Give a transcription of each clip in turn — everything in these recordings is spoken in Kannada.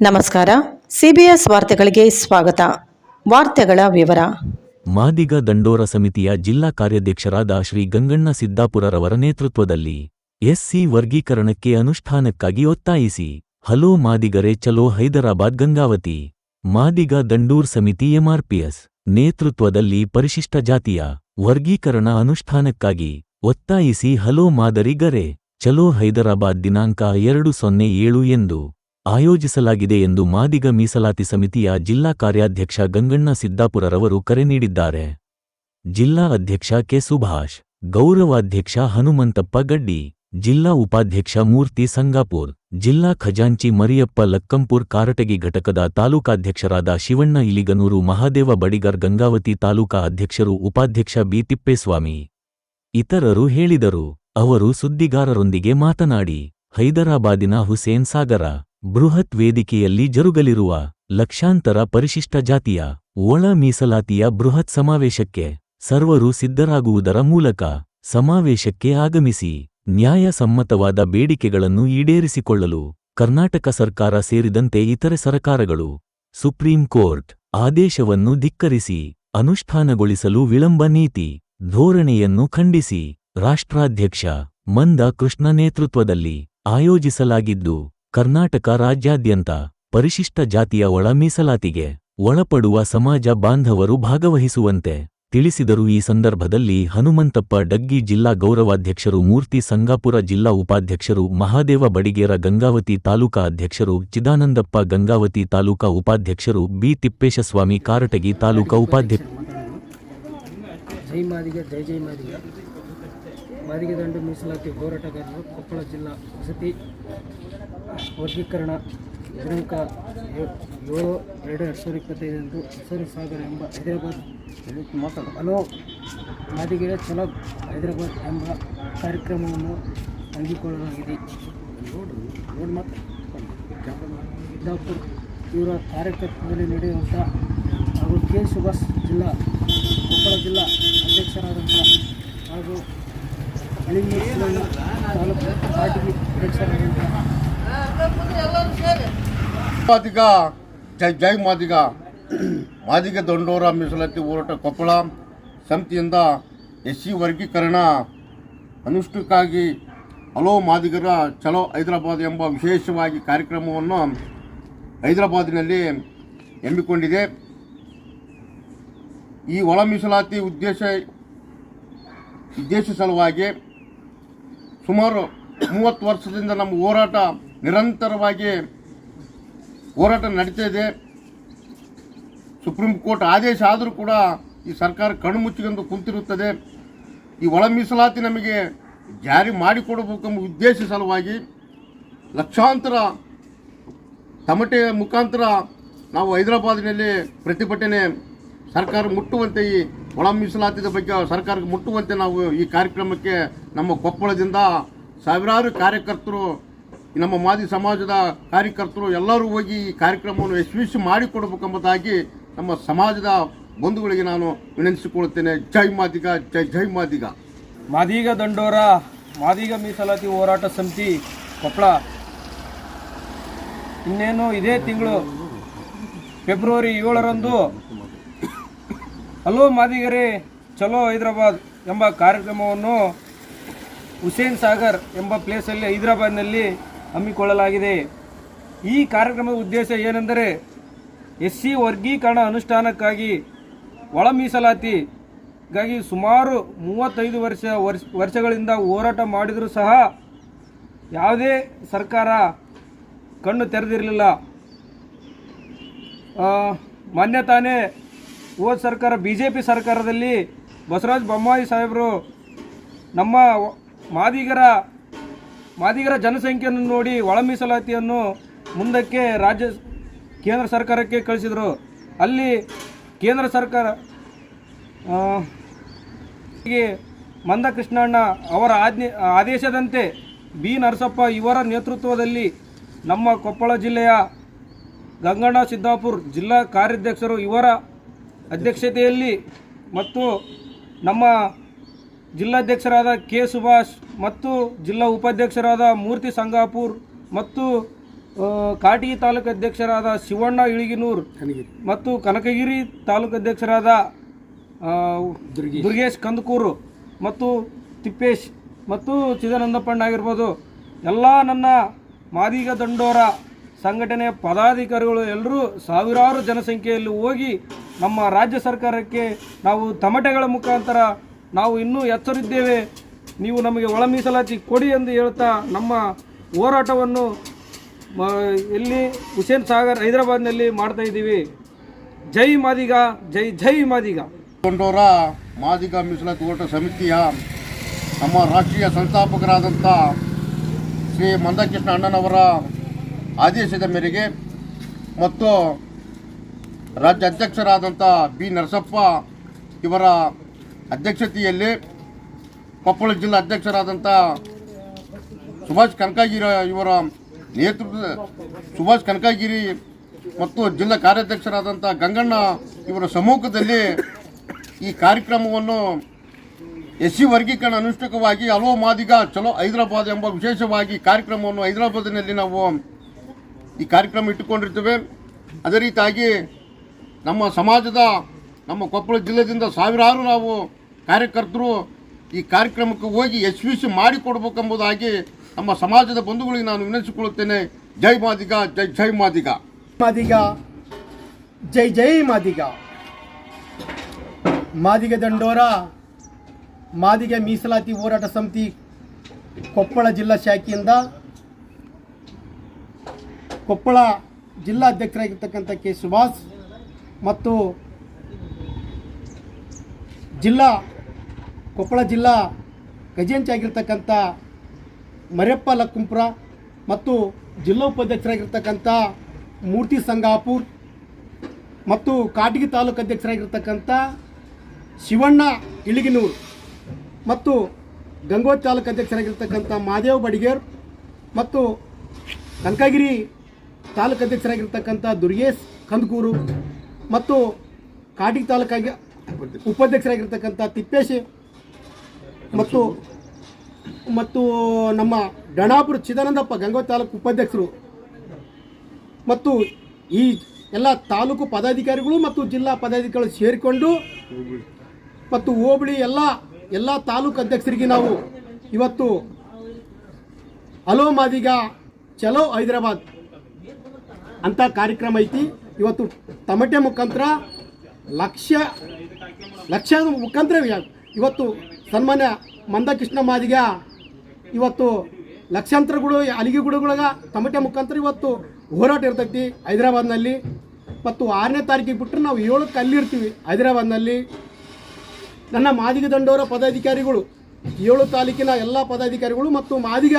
ನಮಸ್ಕಾರ. ಸಿಬಿಎಸ್ ವಾರ್ತೆಗಳಿಗೆ ಸ್ವಾಗತ. ವಾರ್ತೆಗಳ ವಿವರ. ಮಾದಿಗ ದಂಡೋರ ಸಮಿತಿಯ ಜಿಲ್ಲಾ ಕಾರ್ಯಾಧ್ಯಕ್ಷರಾದ ಶ್ರೀ ಗಂಗಣ್ಣ ಸಿದ್ದಾಪುರರವರ ನೇತೃತ್ವದಲ್ಲಿ ಎಸ್ಸಿ ವರ್ಗೀಕರಣಕ್ಕೆ ಅನುಷ್ಠಾನಕ್ಕಾಗಿ ಒತ್ತಾಯಿಸಿ, ಹಲೋ ಮಾದಿಗರೆ, ಚಲೋ ಹೈದರಾಬಾದ್ ಗಂಗಾವತಿ. ಮಾದಿಗ ದಂಡೂರ್ ಸಮಿತಿ ಎಂಆರ್ಪಿಎಸ್ ನೇತೃತ್ವದಲ್ಲಿ ಪರಿಶಿಷ್ಟ ಜಾತಿಯ ವರ್ಗೀಕರಣ ಅನುಷ್ಠಾನಕ್ಕಾಗಿ ಒತ್ತಾಯಿಸಿ, ಹಲೋ ಮಾದರಿ ಗರೆ ಚಲೋ ಹೈದರಾಬಾದ್ ದಿನಾಂಕ ಎರಡು ಸೊನ್ನೆ ಏಳು ಎಂದು ಆಯೋಜಿಸಲಾಗಿದೆ ಎಂದು ಮಾದಿಗ ಮೀಸಲಾತಿ ಸಮಿತಿಯ ಜಿಲ್ಲಾ ಕಾರ್ಯಾಧ್ಯಕ್ಷ ಗಂಗಣ್ಣ ಸಿದ್ದಾಪುರರವರು ಕರೆ ನೀಡಿದ್ದಾರೆ. ಜಿಲ್ಲಾ ಅಧ್ಯಕ್ಷ ಕೆ ಸುಭಾಷ್, ಗೌರವಾಧ್ಯಕ್ಷ ಹನುಮಂತಪ್ಪ ಗಡ್ಡಿ, ಜಿಲ್ಲಾ ಉಪಾಧ್ಯಕ್ಷ ಮೂರ್ತಿ ಸಂಗಾಪುರ್, ಜಿಲ್ಲಾ ಖಜಾಂಚಿ ಮರಿಯಪ್ಪ ಲಕ್ಕಂಪುರ್ ಕಾರಟಗಿ ಘಟಕದ ತಾಲೂಕಾಧ್ಯಕ್ಷರಾದ ಶಿವಣ್ಣ ಇಲಿಗನೂರು ಮಹಾದೇವ ಬಡಿಗರ್ ಗಂಗಾವತಿ ತಾಲೂಕಾ ಅಧ್ಯಕ್ಷರು ಉಪಾಧ್ಯಕ್ಷ ಬಿ ತಿಪ್ಪೇಸ್ವಾಮಿ ಇತರರು ಹೇಳಿದರು. ಅವರು ಸುದ್ದಿಗಾರರೊಂದಿಗೆ ಮಾತನಾಡಿ, ಹೈದರಾಬಾದಿನ ಹುಸೇನ್ ಸಾಗರ ಬೃಹತ್ ವೇದಿಕೆಯಲ್ಲಿ ಜರುಗಲಿರುವ ಲಕ್ಷಾಂತರ ಪರಿಶಿಷ್ಟ ಜಾತಿಯ ಒಳ ಮೀಸಲಾತಿಯ ಬೃಹತ್ ಸಮಾವೇಶಕ್ಕೆ ಸರ್ವರು ಸಿದ್ಧರಾಗುವುದರ ಮೂಲಕ ಸಮಾವೇಶಕ್ಕೆ ಆಗಮಿಸಿ ನ್ಯಾಯಸಮ್ಮತವಾದ ಬೇಡಿಕೆಗಳನ್ನು ಈಡೇರಿಸಿಕೊಳ್ಳಲು ಕರ್ನಾಟಕ ಸರ್ಕಾರ ಸೇರಿದಂತೆ ಇತರೆ ಸರಕಾರಗಳು, ಸುಪ್ರೀಂ ಕೋರ್ಟ್ ಆದೇಶವನ್ನು ಧಿಕ್ಕರಿಸಿ ಅನುಷ್ಠಾನಗೊಳಿಸಲು ವಿಳಂಬ ನೀತಿ ಧೋರಣೆಯನ್ನು ಖಂಡಿಸಿ ರಾಷ್ಟ್ರಾಧ್ಯಕ್ಷ ಮಂದ ಕೃಷ್ಣ ನೇತೃತ್ವದಲ್ಲಿ ಆಯೋಜಿಸಲಾಗಿದ್ದು ಕರ್ನಾಟಕ ರಾಜ್ಯಾದ್ಯಂತ ಪರಿಶಿಷ್ಟ ಜಾತಿಯ ಒಳ ಮೀಸಲಾತಿಗೆ ಒಳಪಡುವ ಸಮಾಜ ಬಾಂಧವರು ಭಾಗವಹಿಸುವಂತೆ ತಿಳಿಸಿದರು. ಈ ಸಂದರ್ಭದಲ್ಲಿ ಹನುಮಂತಪ್ಪ ಡಗ್ಗಿ ಜಿಲ್ಲಾ ಗೌರವಾಧ್ಯಕ್ಷರು, ಮೂರ್ತಿ ಸಂಗಾಪುರ ಜಿಲ್ಲಾ ಉಪಾಧ್ಯಕ್ಷರು, ಮಹಾದೇವ ಬಡಿಗೇರ ಗಂಗಾವತಿ ತಾಲೂಕಾ ಅಧ್ಯಕ್ಷರು, ಚಿದಾನಂದಪ್ಪ ಗಂಗಾವತಿ ತಾಲೂಕಾ ಉಪಾಧ್ಯಕ್ಷರು, ಬಿ ತಿಪ್ಪೇಶಸ್ವಾಮಿ ಕಾರಟಗಿ ತಾಲೂಕಾ ಉಪಾಧ್ಯಕ್ಷ ವರ್ಗೀಕರಣ ದಿನಾಂಕ ಏಳು ಎರಡು ಎರಡು ಸಾವಿರದ ಇಪ್ಪತ್ತೈದರಂದು ಹುಸೇನ್ ಸಾಗರ ಎಂಬ ಹೈದರಾಬಾದ್ ಹಲೋ ಮಾದಿಗೆರೆ ಚಲೋ ಹೈದರಾಬಾದ್ ಎಂಬ ಕಾರ್ಯಕ್ರಮವನ್ನು ಮತ್ತೆ ಸಿದ್ದಾಪುರ್ ಇವರ ಕಾರ್ಯಕರ್ತದಲ್ಲಿ ನಡೆಯುವಂಥ ಹಾಗೂ ಕೆ ಸುಭಾಷ್ ಜಿಲ್ಲಾ, ಕೊಪ್ಪಳ ಜಿಲ್ಲಾ ಅಧ್ಯಕ್ಷರಾದಂಥ ಹಾಗೂ ತಾಲೂಕು ಪಾರ್ಟಿಗೆ ಅಧ್ಯಕ್ಷರಾದಂಥ ಮಾದಿಗ, ಜೈ ಜೈ ಮಾದಿಗ. ಮಾದಿಗ ದಂಡೋರ ಮೀಸಲಾತಿ ಹೋರಾಟ ಕೊಪ್ಪಳ ಸಮಿತಿಯಿಂದ ಎಸ್ ಸಿ ವರ್ಗೀಕರಣ. ಅನುಷ್ಠಕ್ಕಾಗಿ ಹಲೋ ಮಾದಿಗರ, ಚಲೋ ಹೈದರಾಬಾದ್ ಎಂಬ ವಿಶೇಷವಾಗಿ ಕಾರ್ಯಕ್ರಮವನ್ನು ಹೈದರಾಬಾದಿನಲ್ಲಿ ಹಮ್ಮಿಕೊಂಡಿದೆ. ಈ ಒಳ ಮೀಸಲಾತಿ ಉದ್ದೇಶ ಉದ್ದೇಶ ಸಲುವಾಗಿ ಸುಮಾರು ಮೂವತ್ತು ವರ್ಷದಿಂದ ನಮ್ಮ ಹೋರಾಟ ನಿರಂತರವಾಗಿ ಹೋರಾಟ ನಡೀತಾ ಇದೆ. ಸುಪ್ರೀಂ ಕೋರ್ಟ್ ಆದೇಶ ಆದರೂ ಕೂಡ ಈ ಸರ್ಕಾರ ಕಣ್ಣು ಮುಚ್ಚಿಕೊಂಡು ಕುಂತಿರುತ್ತದೆ. ಈ ಒಳ ಮೀಸಲಾತಿ ನಮಗೆ ಜಾರಿ ಮಾಡಿಕೊಡಬೇಕೆಂಬ ಉದ್ದೇಶ ಸಲುವಾಗಿ ಲಕ್ಷಾಂತರ ತಮಟೆ ಮುಖಾಂತರ ನಾವು ಹೈದರಾಬಾದಿನಲ್ಲಿ ಪ್ರತಿಭಟನೆ ಸರ್ಕಾರ ಮುಟ್ಟುವಂತೆ ಈ ಒಳ ಮೀಸಲಾತಿದ ಬಗ್ಗೆ ಸರ್ಕಾರಕ್ಕೆ ಮುಟ್ಟುವಂತೆ ನಾವು ಈ ಕಾರ್ಯಕ್ರಮಕ್ಕೆ ನಮ್ಮ ಕೊಪ್ಪಳದಿಂದ ಸಾವಿರಾರು ಕಾರ್ಯಕರ್ತರು ನಮ್ಮ ಮಾದಿ ಸಮಾಜದ ಕಾರ್ಯಕರ್ತರು ಎಲ್ಲರೂ ಹೋಗಿ ಈ ಕಾರ್ಯಕ್ರಮವನ್ನು ಯಶಸ್ವಿ ಮಾಡಿಕೊಡ್ಬೇಕೆಂಬುದಾಗಿ ನಮ್ಮ ಸಮಾಜದ ಬಂಧುಗಳಿಗೆ ನಾನು ವಿನಂತಿಸಿಕೊಳ್ಳುತ್ತೇನೆ. ಜೈ ಮಾದಿಗ, ಜೈ ಜೈ ಮಾದಿಗ. ಮಾದಿಗ ದಂಡೋರ, ಮಾದಿಗ ಮೀಸಲಾತಿ ಹೋರಾಟ ಸಮಿತಿ ಕೊಪ್ಪಳ ಇನ್ನೇನು ಇದೇ ತಿಂಗಳು ಫೆಬ್ರವರಿ ಏಳರಂದು ಹಲೋ ಮಾದಿಗರೇ, ಚಲೋ ಹೈದರಾಬಾದ್ ಎಂಬ ಕಾರ್ಯಕ್ರಮವನ್ನು ಹುಸೇನ್ ಸಾಗರ್ ಎಂಬ ಪ್ಲೇಸಲ್ಲಿ ಹೈದರಾಬಾದ್ನಲ್ಲಿ ಹಮ್ಮಿಕೊಳ್ಳಲಾಗಿದೆ. ಈ ಕಾರ್ಯಕ್ರಮದ ಉದ್ದೇಶ ಏನೆಂದರೆ ಎಸ್ ಸಿ ವರ್ಗೀಕರಣ ಅನುಷ್ಠಾನಕ್ಕಾಗಿ ಒಳ ಮೀಸಲಾತಿಗಾಗಿ ಸುಮಾರು ಮೂವತ್ತೈದು ವರ್ಷ ವರ್ಷ, ವರ್ಷಗಳಿಂದ ಹೋರಾಟ ಮಾಡಿದರೂ ಸಹ ಯಾವುದೇ ಸರ್ಕಾರ ಕಣ್ಣು ತೆರೆದಿರಲಿಲ್ಲ. ಮಾನ್ಯ ತಾನೇ ಹೋದ ಸರ್ಕಾರ ಬಿ ಜೆ ಪಿ ಸರ್ಕಾರದಲ್ಲಿ ಬಸವರಾಜ ಬೊಮ್ಮಾಯಿ ಸಾಹೇಬರು ನಮ್ಮ ಮಾದಿಗರ ಮಾದಿಗರ ಜನಸಂಖ್ಯೆಯನ್ನು ನೋಡಿ ಒಳ ಮೀಸಲಾತಿಯನ್ನು ಮುಂದಕ್ಕೆ ರಾಜ್ಯ ಕೇಂದ್ರ ಸರ್ಕಾರಕ್ಕೆ ಕಳಿಸಿದರು. ಅಲ್ಲಿ ಕೇಂದ್ರ ಸರ್ಕಾರ ಮಂದ ಕೃಷ್ಣಣ್ಣ ಅವರ ಆಜ್ಞೆ, ಆದೇಶದಂತೆ ಬಿ ನರಸಪ್ಪ ಇವರ ನೇತೃತ್ವದಲ್ಲಿ ನಮ್ಮ ಕೊಪ್ಪಳ ಜಿಲ್ಲೆಯ ಗಂಗಣ್ಣ ಸಿದ್ದಾಪುರ್ ಜಿಲ್ಲಾ ಕಾರ್ಯಾಧ್ಯಕ್ಷರು ಇವರ ಅಧ್ಯಕ್ಷತೆಯಲ್ಲಿ ಮತ್ತು ನಮ್ಮ ಜಿಲ್ಲಾಧ್ಯಕ್ಷರಾದ ಕೆ ಸುಭಾಷ್ ಮತ್ತು ಜಿಲ್ಲಾ ಉಪಾಧ್ಯಕ್ಷರಾದ ಮೂರ್ತಿ ಸಂಗಾಪುರ್ ಮತ್ತು ಕಾಟಗಿ ತಾಲೂಕು ಅಧ್ಯಕ್ಷರಾದ ಶಿವಣ್ಣ ಇಳಿಗಿನೂರ್ ಮತ್ತು ಕನಕಗಿರಿ ತಾಲೂಕು ಅಧ್ಯಕ್ಷರಾದ ದುರ್ಗೇಶ್. ಕಂದಕೂರು ಮತ್ತು ತಿಪ್ಪೇಶ್ ಮತ್ತು ಚಿದಾನಂದಪ್ಪಣ್ಣ ಆಗಿರ್ಬೋದು. ಎಲ್ಲ ನನ್ನ ಮಾದಿಗ ದಂಡೋರ ಸಂಘಟನೆಯ ಪದಾಧಿಕಾರಿಗಳು ಎಲ್ಲರೂ ಸಾವಿರಾರು ಜನಸಂಖ್ಯೆಯಲ್ಲಿ ಹೋಗಿ ನಮ್ಮ ರಾಜ್ಯ ಸರ್ಕಾರಕ್ಕೆ ನಾವು ತಮಟೆಗಳ ಮುಖಾಂತರ ನಾವು ಇನ್ನೂ ಎಚ್ಚರಿದ್ದೇವೆ ನೀವು ನಮಗೆ ಒಳ ಮೀಸಲಾತಿ ಕೊಡಿ ಎಂದು ಹೇಳ್ತಾ ನಮ್ಮ ಹೋರಾಟವನ್ನು ಇಲ್ಲಿ ಹುಸೇನ್ ಸಾಗರ್ ಹೈದರಾಬಾದ್ನಲ್ಲಿ ಮಾಡ್ತಾ ಇದ್ದೀವಿ. ಜೈ ಮಾದಿಗ, ಜೈ ಜೈ ಮಾದಿಗ. ಕೊಂಡೋರ ಮಾದಿಗ ಮೀಸಲಾತಿ ಹೋರಾಟ ಸಮಿತಿಯ ನಮ್ಮ ರಾಷ್ಟ್ರೀಯ ಸಂಸ್ಥಾಪಕರಾದಂಥ ಶ್ರೀ ಮಂದಕೃಷ್ಣ ಅಣ್ಣನವರ ಆದೇಶದ ಮೇರೆಗೆ ಮತ್ತು ರಾಜ್ಯ ಅಧ್ಯಕ್ಷರಾದಂಥ ಬಿ ನರಸಪ್ಪ ಇವರ ಅಧ್ಯಕ್ಷತೆಯಲ್ಲಿ ಕೊಪ್ಪಳ ಜಿಲ್ಲಾ ಅಧ್ಯಕ್ಷರಾದಂಥ ಸುಭಾಷ್ ಕನಕಗಿರಿ ಇವರ ನೇತೃತ್ವದ ಸುಭಾಷ್ ಕನಕಗಿರಿ ಮತ್ತು ಜಿಲ್ಲಾ ಕಾರ್ಯಾಧ್ಯಕ್ಷರಾದಂಥ ಗಂಗಣ್ಣ ಇವರ ಸಮ್ಮುಖದಲ್ಲಿ ಈ ಕಾರ್ಯಕ್ರಮವನ್ನು ಎಸ್ ಸಿ ವರ್ಗೀಕರಣ ಅನುಷ್ಠಾನವಾಗಿ ಹಲವು ಮಾದಿಗ ಚಲೋ ಹೈದರಾಬಾದ್ ಎಂಬ ವಿಶೇಷವಾಗಿ ಕಾರ್ಯಕ್ರಮವನ್ನು ಹೈದರಾಬಾದಿನಲ್ಲಿ ನಾವು ಈ ಕಾರ್ಯಕ್ರಮ ಇಟ್ಟುಕೊಂಡಿರ್ತೇವೆ. ಅದೇ ರೀತಿಯಾಗಿ ನಮ್ಮ ಸಮಾಜದ ನಮ್ಮ ಕೊಪ್ಪಳ ಜಿಲ್ಲೆಯಿಂದ ಸಾವಿರಾರು ನಾವು ಕಾರ್ಯಕರ್ತರು ಈ ಕಾರ್ಯಕ್ರಮಕ್ಕೆ ಹೋಗಿ ಯಶಸ್ವಿ ಮಾಡಿಕೊಡ್ಬೇಕೆಂಬುದಾಗಿ ನಮ್ಮ ಸಮಾಜದ ಬಂಧುಗಳಿಗೆ ನಾನು ವಿನಂತಿಸಿಕೊಳ್ಳುತ್ತೇನೆ. ಜೈ ಮಾದಿಗ, ಜೈ ಜೈ ಮಾದಿಗ. ಮಾದಿಗ, ಜೈ ಜೈ ಮಾದಿಗ. ಮಾದಿಗ ದಂಡೋರ, ಮಾದಿಗ ಮೀಸಲಾತಿ ಹೋರಾಟ ಸಮಿತಿ ಕೊಪ್ಪಳ ಜಿಲ್ಲಾ ಶಾಖೆಯಿಂದ ಕೊಪ್ಪಳ ಜಿಲ್ಲಾಧ್ಯಕ್ಷರಾಗಿರ್ತಕ್ಕಂಥ ಕೆ ಸುಭಾಷ್ ಮತ್ತು ಜಿಲ್ಲಾ, ಕೊಪ್ಪಳ ಜಿಲ್ಲಾ ಖಜಾಂಚಿ ಆಗಿರ್ತಕ್ಕಂಥ ಮರಿಯಪ್ಪ ಲಕ್ಕುಂಪ್ರ ಮತ್ತು ಜಿಲ್ಲಾ ಉಪಾಧ್ಯಕ್ಷರಾಗಿರ್ತಕ್ಕಂಥ ಮೂರ್ತಿ ಸಂಗಾಪುರ್ ಮತ್ತು ಕಾಟಗಿ ತಾಲೂಕು ಅಧ್ಯಕ್ಷರಾಗಿರ್ತಕ್ಕಂಥ ಶಿವಣ್ಣ ಇಳಿಗಿನೂರು ಮತ್ತು ಗಂಗೋತ್ ತಾಲೂಕು ಅಧ್ಯಕ್ಷರಾಗಿರ್ತಕ್ಕಂಥ ಮಾದೇವ್ ಬಡಿಗೇರ್ ಮತ್ತು ಕನಕಗಿರಿ ತಾಲೂಕು ಅಧ್ಯಕ್ಷರಾಗಿರ್ತಕ್ಕಂಥ ದುರ್ಗೇಶ್ ಕಂದಕೂರು ಮತ್ತು ಕಾಟಗಿ ತಾಲೂಕಾಗಿ ಉಪಾಧ್ಯಕ್ಷರಾಗಿರ್ತಕ್ಕಂಥ ತಿಪ್ಪೇಶಿ ಮತ್ತು ಮತ್ತು ನಮ್ಮ ಡಣಾಪುರ ಚಿದಾನಂದಪ್ಪ ಗಂಗೋತ್ ತಾಲೂಕು ಉಪಾಧ್ಯಕ್ಷರು ಮತ್ತು ಈ ಎಲ್ಲ ತಾಲೂಕು ಪದಾಧಿಕಾರಿಗಳು ಮತ್ತು ಜಿಲ್ಲಾ ಪದಾಧಿಕಾರಿಗಳು ಸೇರಿಕೊಂಡು ಮತ್ತು ಹೋಬಳಿ ಎಲ್ಲ ಎಲ್ಲ ತಾಲೂಕು ಅಧ್ಯಕ್ಷರಿಗೆ ನಾವು ಇವತ್ತು ಹಲೋ ಮಾದಿಗ ಚಲೋ ಹೈದರಾಬಾದ್ ಅಂತ ಕಾರ್ಯಕ್ರಮ ಐತಿ. ಇವತ್ತು ತಮಟೆ ಮುಖಾಂತರ ಲಕ್ಷ ಲಕ್ಷ ಮುಖಾಂತರ ಇವತ್ತು ಸನ್ಮಾನ್ಯ ಮಂದಕೃಷ್ಣ ಮಾದಿಗ, ಇವತ್ತು ಲಕ್ಷಾಂತರಗಳು, ಅಲಿಗೆಗುಡುಗಳಾಗ ತಮಟೆ ಮುಖಾಂತರ ಇವತ್ತು ಹೋರಾಟ ಇರ್ತೈತಿ ಹೈದರಾಬಾದ್ನಲ್ಲಿ. ಮತ್ತು ಆರನೇ ತಾರೀಕಿಗೆ ಬಿಟ್ಟರೆ ನಾವು ಏಳಕ್ಕೆ ಅಲ್ಲಿರ್ತೀವಿ ಹೈದರಾಬಾದ್ನಲ್ಲಿ. ನನ್ನ ಮಾದಿಗ ದಂಡೋರ ಪದಾಧಿಕಾರಿಗಳು, ಏಳು ತಾಲೂಕಿನ ಎಲ್ಲ ಪದಾಧಿಕಾರಿಗಳು ಮತ್ತು ಮಾದಿಗ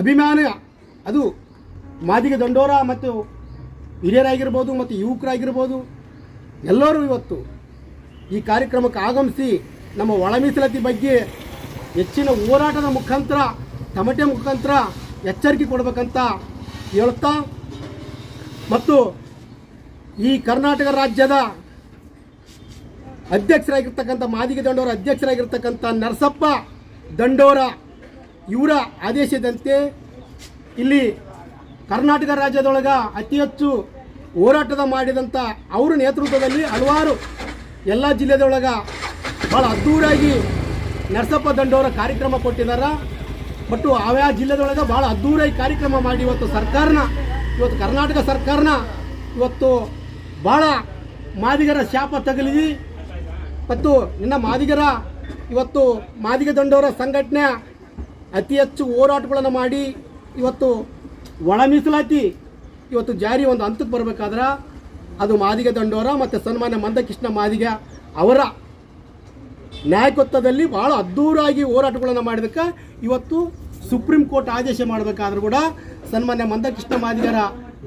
ಅಭಿಮಾನ, ಅದು ಮಾದಿಗ ದಂಡೋರ ಮತ್ತು ಹಿರಿಯರಾಗಿರ್ಬೋದು ಮತ್ತು ಯುವಕರಾಗಿರ್ಬೋದು, ಎಲ್ಲರೂ ಇವತ್ತು ಈ ಕಾರ್ಯಕ್ರಮಕ್ಕೆ ಆಗಮಿಸಿ ನಮ್ಮ ಒಳ ಮೀಸಲಾತಿ ಬಗ್ಗೆ ಹೆಚ್ಚಿನ ಹೋರಾಟದ ಮುಖಾಂತರ, ತಮಟೆ ಮುಖಾಂತರ ಎಚ್ಚರಿಕೆ ಕೊಡಬೇಕಂತ ಹೇಳ್ತಾ ಮತ್ತು ಈ ಕರ್ನಾಟಕ ರಾಜ್ಯದ ಅಧ್ಯಕ್ಷರಾಗಿರ್ತಕ್ಕಂಥ ಮಾದಿಗೆ ದಂಡೋರ ಅಧ್ಯಕ್ಷರಾಗಿರ್ತಕ್ಕಂಥ ನರಸಪ್ಪ ದಂಡೋರ ಇವರ ಆದೇಶದಂತೆ ಇಲ್ಲಿ ಕರ್ನಾಟಕ ರಾಜ್ಯದೊಳಗ ಅತಿ ಹೆಚ್ಚು ಹೋರಾಟದ ಮಾಡಿದಂಥ ಅವರ ನೇತೃತ್ವದಲ್ಲಿ ಹಲವಾರು ಎಲ್ಲ ಜಿಲ್ಲೆದೊಳಗೆ ಭಾಳ ಅದ್ಧೂರಾಗಿ ನರಸಪ್ಪ ದಂಡೋರ ಕಾರ್ಯಕ್ರಮ ಕೊಟ್ಟಿದ್ದಾರೆ ಬಟ್ಟು ಆಯಾ ಜಿಲ್ಲೆದೊಳಗೆ ಭಾಳ ಅದ್ಧೂರಾಗಿ ಕಾರ್ಯಕ್ರಮ ಮಾಡಿ ಇವತ್ತು ಸರ್ಕಾರನ, ಇವತ್ತು ಕರ್ನಾಟಕ ಸರ್ಕಾರನ ಇವತ್ತು ಭಾಳ ಮಾದಿಗರ ಶಾಪ ತಗಲಿದಿ. ಮತ್ತು ನಿನ್ನ ಮಾದಿಗರ ಇವತ್ತು ಮಾದಿಗ ದಂಡೋರ ಸಂಘಟನೆ ಅತಿ ಹೆಚ್ಚು ಹೋರಾಟಗಳನ್ನು ಮಾಡಿ ಇವತ್ತು ಒಳ ಮೀಸಲಾತಿ ಇವತ್ತು ಜಾರಿ ಒಂದು ಹಂತಕ್ಕೆ ಬರಬೇಕಾದ್ರೆ ಅದು ಮಾದಿಗ ದಂಡೋರ ಮತ್ತು ಸನ್ಮಾನ್ಯ ಮಂದಕೃಷ್ಣ ಮಾದಿಗ ಅವರ ನ್ಯಾಯಕತ್ವದಲ್ಲಿ ಭಾಳ ಅದ್ದೂರಾಗಿ ಹೋರಾಟಗಳನ್ನು ಮಾಡಿದಕ್ಕೆ ಇವತ್ತು ಸುಪ್ರೀಂ ಕೋರ್ಟ್ ಆದೇಶ ಮಾಡಬೇಕಾದ್ರೂ ಕೂಡ ಸನ್ಮಾನ್ಯ ಮಂದಕೃಷ್ಣ ಮಾದಿಗರ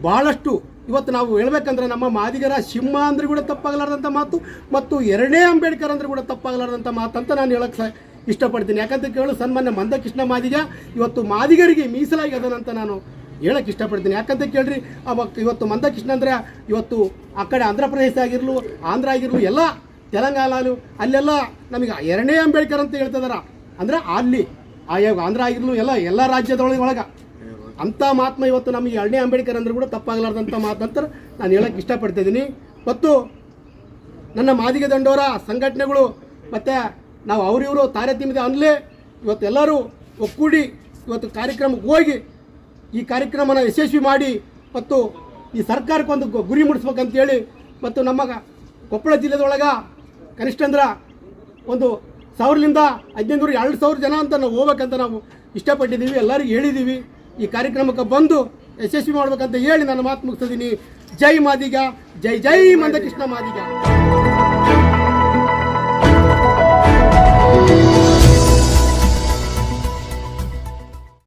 ಭಾಳಷ್ಟು ಇವತ್ತು ನಾವು ಹೇಳ್ಬೇಕಂದ್ರೆ ನಮ್ಮ ಮಾದಿಗರ ಸಿಂಹ ಅಂದ್ರೆ ಕೂಡ ತಪ್ಪಾಗಲಾರ್ದಂಥ ಮಾತು ಮತ್ತು ಎರಡನೇ ಅಂಬೇಡ್ಕರ್ ಅಂದ್ರೆ ಕೂಡ ತಪ್ಪಾಗಲಾರ್ದಂಥ ಮಾತು ಅಂತ ನಾನು ಹೇಳಕ್ಕೆ ಇಷ್ಟಪಡ್ತೀನಿ. ಯಾಕಂತ ಕೇಳು, ಸನ್ಮಾನ್ಯ ಮಂದಕೃಷ್ಣ ಮಾದಿಗ ಇವತ್ತು ಮಾದಿಗರಿಗೆ ಮೀಸಲಾಗಿ ಅದನಂತ ನಾನು ಹೇಳಕ್ಕೆ ಇಷ್ಟಪಡ್ತೀನಿ. ಯಾಕಂತ ಕೇಳ್ರಿ ಅವತ್ತು ಇವತ್ತು ಮಂದಕೃಷ್ಣ ಅಂದ್ರೆ, ಇವತ್ತು ಆ ಕಡೆ ಆಂಧ್ರ ಪ್ರದೇಶ ಆಗಿರ್ಲು, ಆಂಧ್ರ ಆಗಿರಲು, ಎಲ್ಲ ತೆಲಂಗಾಣಲು ಅಲ್ಲೆಲ್ಲ ನಮಗೆ ಎರಡನೇ ಅಂಬೇಡ್ಕರ್ ಅಂತ ಹೇಳ್ತಿದಾರ ಅಂದ್ರೆ ಅಲ್ಲಿ ಆಯಾ ಆಂಧ್ರ ಆಗಿರಲು, ಎಲ್ಲ ಎಲ್ಲ ರಾಜ್ಯದೊಳಗೆ ಒಳಗೆ. ಅಂಥ ಮಹಾತ್ಮ ಇವತ್ತು ನಮಗೆ ಎರಡನೇ ಅಂಬೇಡ್ಕರ್ ಅಂದ್ರೆ ಕೂಡ ತಪ್ಪಾಗಲಾರ್ದಂಥ ಮಾತಂತ ನಾನು ಹೇಳಕ್ಕೆ ಇಷ್ಟಪಡ್ತಿದ್ದೀನಿ ಮತ್ತು ನನ್ನ ಮಾದಿಗೆ ದಂಡೋರ, ಸಂಘಟನೆಗಳು, ಮತ್ತು ನಾವು ಅವರಿವರು ತಾರತಮ್ಯದ ಅಂದಲೇ ಇವತ್ತು ಎಲ್ಲರೂ ಒಕ್ಕೂಡಿ ಇವತ್ತು ಕಾರ್ಯಕ್ರಮಕ್ಕೆ ಹೋಗಿ ಈ ಕಾರ್ಯಕ್ರಮನ ಯಶಸ್ವಿ ಮಾಡಿ ಮತ್ತು ಈ ಸರ್ಕಾರಕ್ಕೆ ಒಂದು ಗು- ಗುರಿ ಮುಡಿಸ್ಬೇಕಂತೇಳಿ ಮತ್ತು ನಮ್ಮ ಕೊಪ್ಪಳ ಜಿಲ್ಲೆದೊಳಗೆ ಕನಿಷ್ಠ ಅಂದ್ರೆ ಒಂದು ಸಾವಿರದಿಂದ ಹದಿನೈದು ಎರಡು ಸಾವಿರ ಜನ ಅಂತ ನಾವು ಹೋಗ್ಬೇಕಂತ ನಾವು ಇಷ್ಟಪಟ್ಟಿದ್ದೀವಿ, ಎಲ್ಲರಿಗೂ ಹೇಳಿದ್ದೀವಿ. ಈ ಕಾರ್ಯಕ್ರಮಕ್ಕೆ ಬಂದು ಯಶಸ್ವಿ ಮಾಡ್ಬೇಕಂತ ಹೇಳಿ ನಾನು ಮಾತು ಮುಗಿಸ್ತಿದ್ದೀನಿ ಜೈ ಮಾದಿಗ, ಜೈ ಜೈ ಮಂದಕೃಷ್ಣ ಮಾದಿಗ.